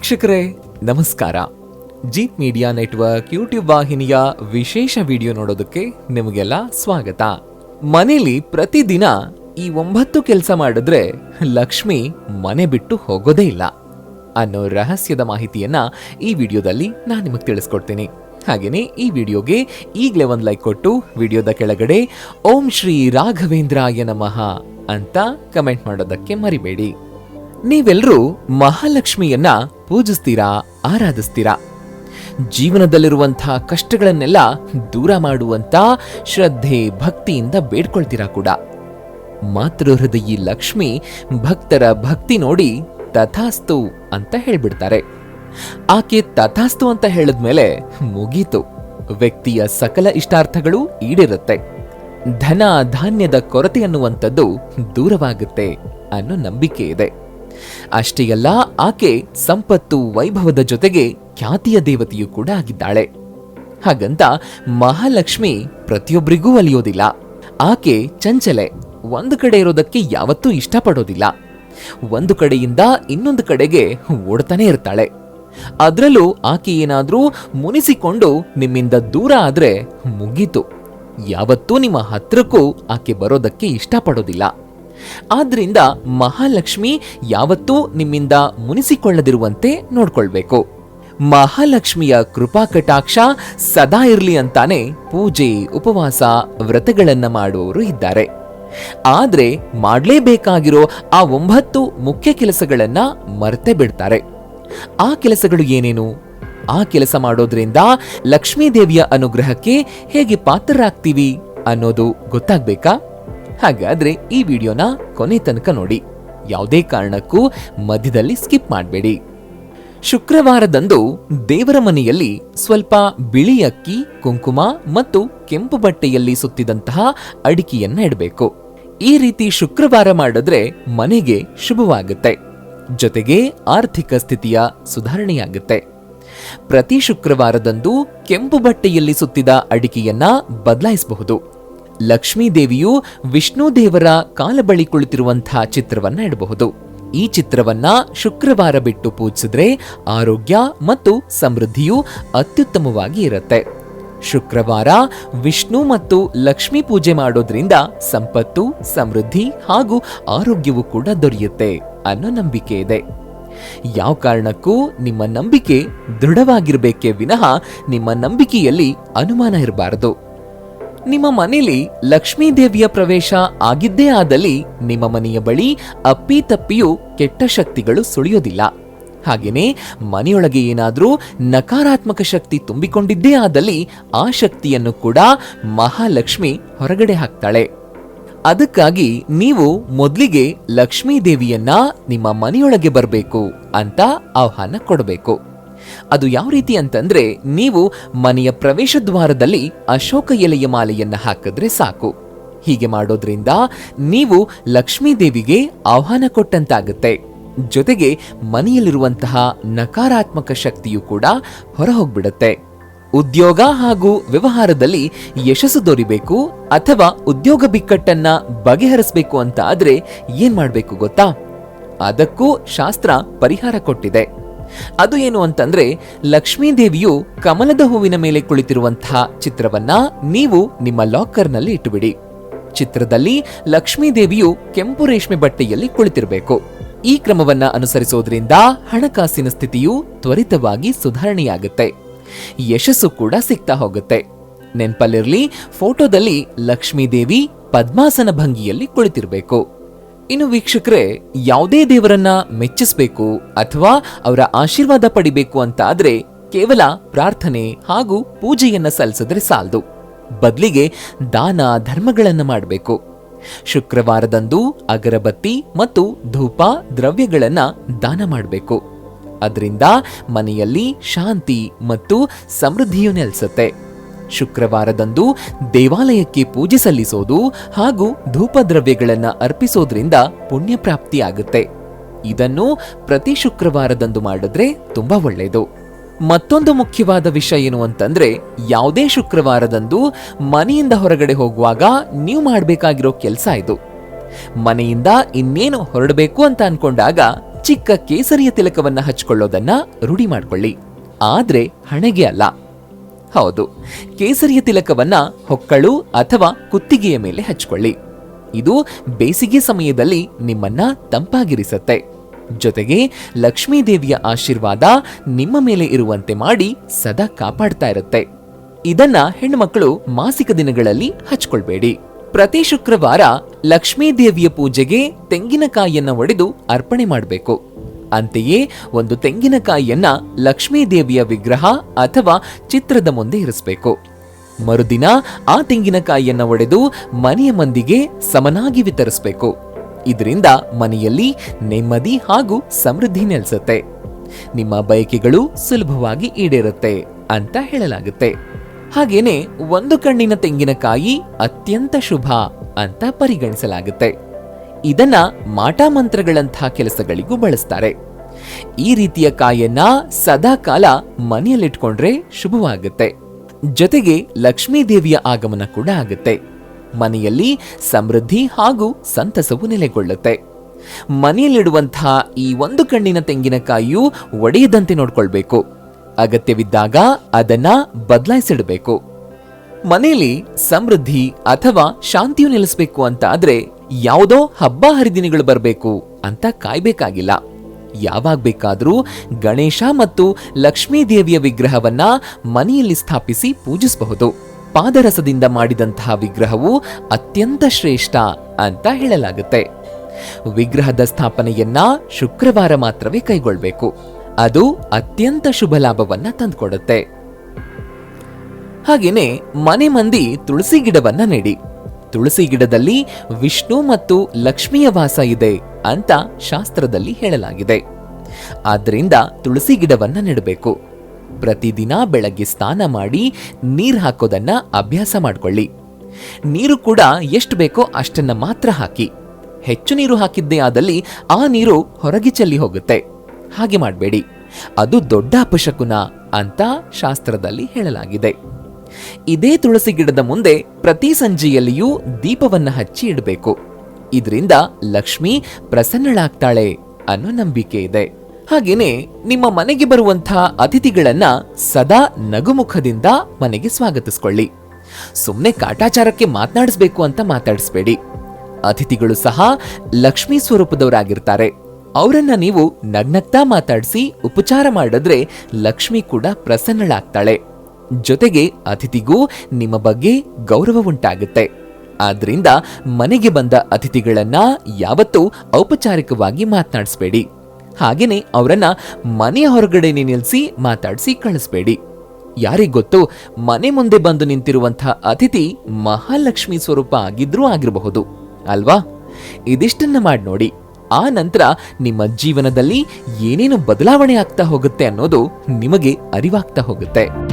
ವೀಕ್ಷಕರೇ, ನಮಸ್ಕಾರ. Jeep media network YouTube ವಾಹಿನಿಯ ವಿಶೇಷ ವಿಡಿಯೋ ನೋಡೋದಕ್ಕೆ ನಿಮಗೆಲ್ಲ ಸ್ವಾಗತ. ಮನೇಲಿ ಪ್ರತಿದಿನ ಈ ಒಂಬತ್ತು ಕೆಲಸ ಮಾಡಿದ್ರೆ ಲಕ್ಷ್ಮಿ ಮನೆ ಬಿಟ್ಟು ಹೋಗೋದೇ ಇಲ್ಲ. ಅನ್ನೋ ರಹಸ್ಯದ ಮಾಹಿತಿಯನ್ನ ಈ ವಿಡಿಯೋದಲ್ಲಿ ನಾನು ನಿಮಗೆ ತಿಳಿಸ್ಕೊಡ್ತೀನಿ. ಹಾಗೆಯೇ ಈ ವಿಡಿಯೋಗೆ ಈಗಲೇ ಒಂದು ಲೈಕ್ ಕೊಟ್ಟು ವಿಡಿಯೋದ ಕೆಳಗಡೆ ಓಂ ಶ್ರೀ ರಾಘವೇಂದ್ರಾಯ ನಮಃ ಅಂತ ಕಮೆಂಟ್ ಮಾಡೋದಕ್ಕೆ ಮರಿಬೇಡಿ. ನೀವೆಲ್ಲರೂ ಮಹಾಲಕ್ಷ್ಮಿಯನ್ನ ಪೂಜಿಸ್ತೀರಾ, ಆರಾಧಿಸ್ತೀರಾ? ಜೀವನದಲ್ಲಿರುವಂತಹ ಕಷ್ಟಗಳನ್ನೆಲ್ಲ ದೂರ ಮಾಡುವಂತ ಶ್ರದ್ಧೆ, ಭಕ್ತಿಯಿಂದ ಬೇಡ್ಕೊಳ್ತೀರಾ ಕೂಡ? ಮಾತೃ ಹೃದಯಿ ಲಕ್ಷ್ಮಿ ಭಕ್ತರ ಭಕ್ತಿ ನೋಡಿ ತಥಾಸ್ತು ಅಂತ ಹೇಳ್ಬಿಡ್ತಾರೆ. ಆಕೆ ತಥಾಸ್ತು ಅಂತ ಹೇಳಿದ್ಮೇಲೆ ಮುಗೀತು. ವ್ಯಕ್ತಿಯ ಸಕಲ ಇಷ್ಟಾರ್ಥಗಳು ಈಡಿರುತ್ತೆ. ಧನ ಧಾನ್ಯದ ಕೊರತೆ ಅನ್ನುವಂಥದ್ದು ದೂರವಾಗುತ್ತೆ ಅನ್ನೋ ನಂಬಿಕೆ ಇದೆ. ಅಷ್ಟೇ ಅಲ್ಲ ಆಕೆ ಸಂಪತ್ತು ವೈಭವದ ಜೊತೆಗೆ ಖ್ಯಾತಿಯ ದೇವತೆಯೂ ಕೂಡ ಆಗಿದ್ದಾಳೆ. ಹಾಗಂತ ಮಹಾಲಕ್ಷ್ಮಿ ಪ್ರತಿಯೊಬ್ಬರಿಗೂ ಒಲಿಯೋದಿಲ್ಲ ಆಕೆ ಚಂಚಲೆ, ಒಂದು ಕಡೆ ಇರೋದಕ್ಕೆ ಯಾವತ್ತೂ ಇಷ್ಟಪಡೋದಿಲ್ಲ. ಒಂದು ಕಡೆಯಿಂದ ಇನ್ನೊಂದು ಕಡೆಗೆ ಓಡ್ತಾನೆ ಇರ್ತಾಳೆ. ಅದರಲ್ಲೂ ಆಕೆ ಏನಾದರೂ ಮುನಿಸಿಕೊಂಡು ನಿಮ್ಮಿಂದ ದೂರ ಆದ್ರೆ ಮುಗೀತು. ಯಾವತ್ತೂ ನಿಮ್ಮ ಹತ್ರಕ್ಕೂ ಆಕೆ ಬರೋದಕ್ಕೆ ಇಷ್ಟಪಡೋದಿಲ್ಲ. ಆದ್ರಿಂದ ಮಹಾಲಕ್ಷ್ಮಿ ಯಾವತ್ತೂ ನಿಮ್ಮಿಂದ ಮುನಿಸಿಕೊಳ್ಳದಿರುವಂತೆ ನೋಡ್ಕೊಳ್ಬೇಕು. ಮಹಾಲಕ್ಷ್ಮಿಯ ಕೃಪಾ ಕಟಾಕ್ಷ ಸದಾ ಇರಲಿ ಅಂತಾನೆ ಪೂಜೆ, ಉಪವಾಸ, ವ್ರತಗಳನ್ನ ಮಾಡುವವರು ಇದ್ದಾರೆ. ಆದರೆ ಮಾಡಲೇಬೇಕಾಗಿರೋ ಆ ಒಂಬತ್ತು ಮುಖ್ಯ ಕೆಲಸಗಳನ್ನ ಮರೆತೇ ಬಿಡ್ತಾರೆ. ಆ ಕೆಲಸಗಳು ಏನೇನು? ಆ ಕೆಲಸ ಮಾಡೋದ್ರಿಂದ ಲಕ್ಷ್ಮೀದೇವಿಯ ಅನುಗ್ರಹಕ್ಕೆ ಹೇಗೆ ಪಾತ್ರರಾಗ್ತೀವಿ ಅನ್ನೋದು ಗೊತ್ತಾಗ್ಬೇಕಾ? ಹಾಗಾದ್ರೆ ಈ ವಿಡಿಯೋನ ಕೊನೆ ತನಕ ನೋಡಿ. ಯಾವುದೇ ಕಾರಣಕ್ಕೂ ಮಧ್ಯದಲ್ಲಿ ಸ್ಕಿಪ್ ಮಾಡಬೇಡಿ. ಶುಕ್ರವಾರದಂದು ದೇವರ ಮನೆಯಲ್ಲಿ ಸ್ವಲ್ಪ ಬಿಳಿ ಅಕ್ಕಿ, ಕುಂಕುಮ ಮತ್ತು ಕೆಂಪು ಬಟ್ಟೆಯಲ್ಲಿ ಸುತ್ತಿದಂತಹ ಅಡಿಕೆಯನ್ನ ಇಡಬೇಕು. ಈ ರೀತಿ ಶುಕ್ರವಾರ ಮಾಡಿದ್ರೆ ಮನೆಗೆ ಶುಭವಾಗುತ್ತೆ. ಜೊತೆಗೆ ಆರ್ಥಿಕ ಸ್ಥಿತಿಯ ಸುಧಾರಣೆಯಾಗುತ್ತೆ. ಪ್ರತಿ ಶುಕ್ರವಾರದಂದು ಕೆಂಪು ಬಟ್ಟೆಯಲ್ಲಿ ಸುತ್ತಿದ ಅಡಿಕೆಯನ್ನ ಬದಲಾಯಿಸಬಹುದು. ಲಕ್ಷ್ಮೀ ದೇವಿಯು ವಿಷ್ಣು ದೇವರ ಕಾಲ ಬಳಿ ಕುಳಿತಿರುವಂತಹ ಚಿತ್ರವನ್ನ ಇಡಬಹುದು. ಈ ಚಿತ್ರವನ್ನ ಶುಕ್ರವಾರ ಬಿಟ್ಟು ಪೂಜಿಸಿದ್ರೆ ಆರೋಗ್ಯ ಮತ್ತು ಸಮೃದ್ಧಿಯು ಅತ್ಯುತ್ತಮವಾಗಿ ಇರುತ್ತೆ. ಶುಕ್ರವಾರ ವಿಷ್ಣು ಮತ್ತು ಲಕ್ಷ್ಮೀ ಪೂಜೆ ಮಾಡೋದ್ರಿಂದ ಸಂಪತ್ತು, ಸಮೃದ್ಧಿ ಹಾಗೂ ಆರೋಗ್ಯವೂ ಕೂಡ ದೊರೆಯುತ್ತೆ ಅನ್ನೋ ನಂಬಿಕೆ ಇದೆ. ಯಾವ ಕಾರಣಕ್ಕೂ ನಿಮ್ಮ ನಂಬಿಕೆ ದೃಢವಾಗಿರಬೇಕೇ ವಿನಃ ನಿಮ್ಮ ನಂಬಿಕೆಯಲ್ಲಿ ಅನುಮಾನ ಇರಬಾರದು. ನಿಮ್ಮ ಮನೆಯಲ್ಲಿ ಲಕ್ಷ್ಮೀ ದೇವಿಯ ಪ್ರವೇಶ ಆಗಿದ್ದೇ ಆದಲ್ಲಿ ನಿಮ್ಮ ಮನೆಯ ಬಳಿ ಅಪ್ಪಿ ತಪ್ಪಿಯೂ ಕೆಟ್ಟ ಶಕ್ತಿಗಳು ಸುಳಿಯೋದಿಲ್ಲ. ಹಾಗೆಯೇ ಮನೆಯೊಳಗೆ ಏನಾದರೂ ನಕಾರಾತ್ಮಕ ಶಕ್ತಿ ತುಂಬಿಕೊಂಡಿದ್ದೇ ಆದಲ್ಲಿ ಆ ಶಕ್ತಿಯನ್ನು ಕೂಡ ಮಹಾಲಕ್ಷ್ಮಿ ಹೊರಗಡೆ ಹಾಕ್ತಾಳೆ. ಅದಕ್ಕಾಗಿ ನೀವು ಮೊದಲಿಗೆ ಲಕ್ಷ್ಮೀ ದೇವಿಯನ್ನ ನಿಮ್ಮ ಮನೆಯೊಳಗೆ ಬರಬೇಕು ಅಂತ ಆಹ್ವಾನ ಕೊಡಬೇಕು. ಅದು ಯಾವ ರೀತಿ ಅಂತಂದ್ರೆ ನೀವು ಮನೆಯ ಪ್ರವೇಶ ದ್ವಾರದಲ್ಲಿ ಅಶೋಕ ಎಲೆಯ ಮಾಲೆಯನ್ನ ಹಾಕಿದ್ರೆ ಸಾಕು. ಹೀಗೆ ಮಾಡೋದ್ರಿಂದ ನೀವು ಲಕ್ಷ್ಮೀ ದೇವಿಗೆ ಆಹ್ವಾನ ಕೊಟ್ಟಂತಾಗುತ್ತೆ. ಜೊತೆಗೆ ಮನೆಯಲ್ಲಿರುವಂತಹ ನಕಾರಾತ್ಮಕ ಶಕ್ತಿಯು ಕೂಡ ಹೊರಹೋಗ್ಬಿಡುತ್ತೆ. ಉದ್ಯೋಗ ಹಾಗೂ ವ್ಯವಹಾರದಲ್ಲಿ ಯಶಸ್ಸು ದೊರಿಬೇಕು ಅಥವಾ ಉದ್ಯೋಗ ಬಿಕ್ಕಟ್ಟನ್ನ ಬಗೆಹರಿಸಬೇಕು ಅಂತ ಆದ್ರೆ ಏನ್ ಮಾಡಬೇಕು ಗೊತ್ತಾ? ಅದಕ್ಕೂ ಶಾಸ್ತ್ರ ಪರಿಹಾರ ಕೊಟ್ಟಿದೆ. ಅದು ಏನು ಅಂತಂದ್ರೆ ಲಕ್ಷ್ಮೀದೇವಿಯು ಕಮಲದ ಹೂವಿನ ಮೇಲೆ ಕುಳಿತಿರುವಂತಹ ಚಿತ್ರವನ್ನ ನೀವು ನಿಮ್ಮ ಲಾಕರ್ನಲ್ಲಿ ಇಟ್ಟುಬಿಡಿ. ಚಿತ್ರದಲ್ಲಿ ಲಕ್ಷ್ಮೀದೇವಿಯು ಕೆಂಪು ರೇಷ್ಮೆ ಬಟ್ಟೆಯಲ್ಲಿ ಕುಳಿತಿರಬೇಕು. ಈ ಕ್ರಮವನ್ನ ಅನುಸರಿಸೋದ್ರಿಂದ ಹಣಕಾಸಿನ ಸ್ಥಿತಿಯು ತ್ವರಿತವಾಗಿ ಸುಧಾರಣೆಯಾಗುತ್ತೆ. ಯಶಸ್ಸು ಕೂಡ ಸಿಗ್ತಾ ಹೋಗುತ್ತೆ. ನೆನ್ಪಲ್ಲಿರ್ಲಿ, ಫೋಟೋದಲ್ಲಿ ಲಕ್ಷ್ಮೀದೇವಿ ಪದ್ಮಾಸನ ಭಂಗಿಯಲ್ಲಿ ಕುಳಿತಿರಬೇಕು. ಇನ್ನು ವೀಕ್ಷಕರೇ, ಯಾವುದೇ ದೇವರನ್ನ ಮೆಚ್ಚಿಸಬೇಕು ಅಥವಾ ಅವರ ಆಶೀರ್ವಾದ ಪಡಿಬೇಕು ಅಂತ ಆದ್ರೆ ಕೇವಲ ಪ್ರಾರ್ಥನೆ ಹಾಗೂ ಪೂಜೆಯನ್ನ ಸಲ್ಲಿಸಿದ್ರೆ ಸಾಲದು. ಬದಲಿಗೆ ದಾನ ಧರ್ಮಗಳನ್ನು ಮಾಡಬೇಕು. ಶುಕ್ರವಾರದಂದು ಅಗರಬತ್ತಿ ಮತ್ತು ಧೂಪ ದ್ರವ್ಯಗಳನ್ನ ದಾನ ಮಾಡಬೇಕು. ಅದರಿಂದ ಮನೆಯಲ್ಲಿ ಶಾಂತಿ ಮತ್ತು ಸಮೃದ್ಧಿಯು ನೆಲೆಸುತ್ತೆ. ಶುಕ್ರವಾರದಂದು ದೇವಾಲಯಕ್ಕೆ ಪೂಜೆ ಸಲ್ಲಿಸೋದು ಹಾಗೂ ಧೂಪದ್ರವ್ಯಗಳನ್ನು ಅರ್ಪಿಸೋದ್ರಿಂದ ಪುಣ್ಯ ಪ್ರಾಪ್ತಿಯಾಗುತ್ತೆ ಇದನ್ನು ಪ್ರತಿ ಶುಕ್ರವಾರದಂದು ಮಾಡಿದ್ರೆ ತುಂಬಾ ಒಳ್ಳೆಯದು ಮತ್ತೊಂದು ಮುಖ್ಯವಾದ ವಿಷಯ ಏನು ಅಂತಂದ್ರೆ, ಯಾವುದೇ ಶುಕ್ರವಾರದಂದು ಮನೆಯಿಂದ ಹೊರಗಡೆ ಹೋಗುವಾಗ ನೀವು ಮಾಡಬೇಕಾಗಿರೋ ಕೆಲಸ ಇದು. ಮನೆಯಿಂದ ಇನ್ನೇನು ಹೊರಡಬೇಕು ಅಂತ ಅನ್ಕೊಂಡಾಗ ಚಿಕ್ಕ ಕೇಸರಿಯ ತಿಲಕವನ್ನ ಹಚ್ಕೊಳ್ಳೋದನ್ನ ರೂಢಿ ಮಾಡ್ಕೊಳ್ಳಿ. ಆದ್ರೆ ಹಣೆಗೆ ಅಲ್ಲ. ಹೌದು. ಕೇಸರಿಯ ತಿಲಕವನ್ನ ಹೊಕ್ಕಳು ಅಥವಾ ಕುತ್ತಿಗೆಯ ಮೇಲೆ ಹಚ್ಕೊಳ್ಳಿ. ಇದು ಬೇಸಿಗೆ ಸಮಯದಲ್ಲಿ ನಿಮ್ಮನ್ನ ತಂಪಾಗಿರಿಸತ್ತೆ. ಜೊತೆಗೆ ಲಕ್ಷ್ಮೀದೇವಿಯ ಆಶೀರ್ವಾದ ನಿಮ್ಮ ಮೇಲೆ ಇರುವಂತೆ ಮಾಡಿ ಸದಾ ಕಾಪಾಡ್ತಾ ಇರುತ್ತೆ. ಇದನ್ನ ಹೆಣ್ಣುಮಕ್ಕಳು ಮಾಸಿಕ ದಿನಗಳಲ್ಲಿ ಹಚ್ಕೊಳ್ಬೇಡಿ. ಪ್ರತಿ ಶುಕ್ರವಾರ ಲಕ್ಷ್ಮೀದೇವಿಯ ಪೂಜೆಗೆ ತೆಂಗಿನಕಾಯಿಯನ್ನ ಒಡೆದು ಅರ್ಪಣೆ ಮಾಡಬೇಕು. ಅಂತೆಯೇ ಒಂದು ತೆಂಗಿನಕಾಯಿಯನ್ನ ಲಕ್ಷ್ಮೀ ದೇವಿಯ ವಿಗ್ರಹ ಅಥವಾ ಚಿತ್ರದ ಮುಂದೆ ಇರಿಸಬೇಕು. ಮರುದಿನ ಆ ತೆಂಗಿನಕಾಯಿಯನ್ನ ಒಡೆದು ಮನೆಯ ಮಂದಿಗೆ ಸಮನಾಗಿ ವಿತರಿಸಬೇಕು. ಇದರಿಂದ ಮನೆಯಲ್ಲಿ ನೆಮ್ಮದಿ ಹಾಗೂ ಸಮೃದ್ಧಿ ನೆಲೆಸುತ್ತೆ. ನಿಮ್ಮ ಬಯಕೆಗಳು ಸುಲಭವಾಗಿ ಈಡೇರುತ್ತೆ ಅಂತ ಹೇಳಲಾಗುತ್ತೆ. ಹಾಗೇನೆ ಒಂದು ಕಣ್ಣಿನ ತೆಂಗಿನಕಾಯಿ ಅತ್ಯಂತ ಶುಭ ಅಂತ ಪರಿಗಣಿಸಲಾಗುತ್ತೆ. ಇದನ್ನ ಮಾಟಾ ಮಂತ್ರಗಳಂತಹ ಕೆಲಸಗಳಿಗೂ ಬಳಸ್ತಾರೆ. ಈ ರೀತಿಯ ಕಾಯನ್ನ ಸದಾ ಕಾಲ ಮನೆಯಲ್ಲಿಟ್ಕೊಂಡ್ರೆ ಶುಭವಾಗುತ್ತೆ. ಜೊತೆಗೆ ಲಕ್ಷ್ಮೀ ದೇವಿಯ ಆಗಮನ ಕೂಡ ಆಗುತ್ತೆ. ಮನೆಯಲ್ಲಿ ಸಮೃದ್ಧಿ ಹಾಗೂ ಸಂತಸವು ನೆಲೆಗೊಳ್ಳುತ್ತೆ. ಮನೆಯಲ್ಲಿಡುವಂತಹ ಈ ಒಂದು ಕಣ್ಣಿನ ತೆಂಗಿನಕಾಯಿಯು ಒಡೆಯದಂತೆ ನೋಡ್ಕೊಳ್ಬೇಕು. ಅಗತ್ಯವಿದ್ದಾಗ ಅದನ್ನ ಬದಲಾಯಿಸಿಡಬೇಕು. ಮನೆಯಲ್ಲಿ ಸಮೃದ್ಧಿ ಅಥವಾ ಶಾಂತಿಯು ನೆಲೆಸಬೇಕು ಅಂತ ಆದ್ರೆ ಯಾವುದೋ ಹಬ್ಬ ಹರಿದಿನಗಳು ಬರಬೇಕು ಅಂತ ಕಾಯ್ಬೇಕಾಗಿಲ್ಲ. ಯಾವಾಗ ಬೇಕಾದರೂ ಗಣೇಶ ಮತ್ತು ಲಕ್ಷ್ಮೀ ದೇವಿಯ ವಿಗ್ರಹವನ್ನ ಮನೆಯಲ್ಲಿ ಸ್ಥಾಪಿಸಿ ಪೂಜಿಸಬಹುದು. ಪಾದರಸದಿಂದ ಮಾಡಿದಂತಹ ವಿಗ್ರಹವು ಅತ್ಯಂತ ಶ್ರೇಷ್ಠ ಅಂತ ಹೇಳಲಾಗುತ್ತೆ. ವಿಗ್ರಹದ ಸ್ಥಾಪನೆಯನ್ನ ಶುಕ್ರವಾರ ಮಾತ್ರವೇ ಕೈಗೊಳ್ಬೇಕು. ಅದು ಅತ್ಯಂತ ಶುಭ ಲಾಭವನ್ನ ತಂದುಕೊಡುತ್ತೆ. ಹಾಗೇನೆ ಮನೆ ಮಂದಿ ತುಳಸಿ ಗಿಡವನ್ನ ನೆಡಿ. ತುಳಸಿ ಗಿಡದಲ್ಲಿ ವಿಷ್ಣು ಮತ್ತು ಲಕ್ಷ್ಮಿಯ ವಾಸ ಇದೆ ಅಂತ ಶಾಸ್ತ್ರದಲ್ಲಿ ಹೇಳಲಾಗಿದೆ. ಆದ್ದರಿಂದ ತುಳಸಿ ಗಿಡವನ್ನ ನೆಡಬೇಕು. ಪ್ರತಿದಿನ ಬೆಳಗ್ಗೆ ಸ್ನಾನ ಮಾಡಿ ನೀರು ಹಾಕೋದನ್ನ ಅಭ್ಯಾಸ ಮಾಡ್ಕೊಳ್ಳಿ. ನೀರು ಕೂಡ ಎಷ್ಟು ಬೇಕೋ ಅಷ್ಟನ್ನ ಮಾತ್ರ ಹಾಕಿ. ಹೆಚ್ಚು ನೀರು ಹಾಕಿದ್ದೇ ಆದಲ್ಲಿ ಆ ನೀರು ಹೊರಗೆ ಚೆಲ್ಲಿ ಹೋಗುತ್ತೆ. ಹಾಗೆ ಮಾಡಬೇಡಿ. ಅದು ದೊಡ್ಡ ಅಪಶಕುನ ಅಂತ ಶಾಸ್ತ್ರದಲ್ಲಿ ಹೇಳಲಾಗಿದೆ. ಇದೇ ತುಳಸಿ ಗಿಡದ ಮುಂದೆ ಪ್ರತಿ ಸಂಜೆಯಲ್ಲಿಯೂ ದೀಪವನ್ನ ಹಚ್ಚಿ ಇಡಬೇಕು. ಇದರಿಂದ ಲಕ್ಷ್ಮಿ ಪ್ರಸನ್ನಳಾಗ್ತಾಳೆ ಅನ್ನೋ ನಂಬಿಕೆ ಇದೆ. ಹಾಗೇನೆ ನಿಮ್ಮ ಮನೆಗೆ ಬರುವಂತಹ ಅತಿಥಿಗಳನ್ನ ಸದಾ ನಗುಮುಖದಿಂದ ಮನೆಗೆ ಸ್ವಾಗತಿಸ್ಕೊಳ್ಳಿ. ಸುಮ್ಮನೆ ಕಾಟಾಚಾರಕ್ಕೆ ಮಾತನಾಡಿಸ್ಬೇಕು ಅಂತ ಮಾತಾಡಿಸ್ಬೇಡಿ. ಅತಿಥಿಗಳು ಸಹ ಲಕ್ಷ್ಮಿ ಸ್ವರೂಪದವರಾಗಿರ್ತಾರೆ. ಅವರನ್ನ ನೀವು ನಗ್ನಗ್ತಾ ಮಾತಾಡಿಸಿ ಉಪಚಾರ ಮಾಡಿದ್ರೆ ಲಕ್ಷ್ಮಿ ಕೂಡ ಪ್ರಸನ್ನಳಾಗ್ತಾಳೆ. ಜೊತೆಗೆ ಅತಿಥಿಗೂ ನಿಮ್ಮ ಬಗ್ಗೆ ಗೌರವ ಉಂಟಾಗುತ್ತೆ. ಆದ್ರಿಂದ ಮನೆಗೆ ಬಂದ ಅತಿಥಿಗಳನ್ನ ಯಾವತ್ತೂ ಔಪಚಾರಿಕವಾಗಿ ಮಾತನಾಡಿಸ್ಬೇಡಿ. ಹಾಗೇನೆ ಅವರನ್ನ ಮನೆಯ ಹೊರಗಡೆನೆ ನಿಲ್ಲಿಸಿ ಮಾತಾಡಿಸಿ ಕಳಿಸ್ಬೇಡಿ. ಯಾರಿಗೊತ್ತು ಮನೆ ಮುಂದೆ ಬಂದು ನಿಂತಿರುವಂತಹ ಅತಿಥಿ ಮಹಾಲಕ್ಷ್ಮಿ ಸ್ವರೂಪ ಆಗಿದ್ರೂ ಆಗಿರಬಹುದು. ಅಲ್ವಾ? ಇದಿಷ್ಟನ್ನ ಮಾಡಿ ನೋಡಿ. ಆ ನಂತರ ನಿಮ್ಮ ಜೀವನದಲ್ಲಿ ಏನೇನು ಬದಲಾವಣೆ ಆಗ್ತಾ ಹೋಗುತ್ತೆ ಅನ್ನೋದು ನಿಮಗೆ ಅರಿವಾಗ್ತಾ ಹೋಗುತ್ತೆ.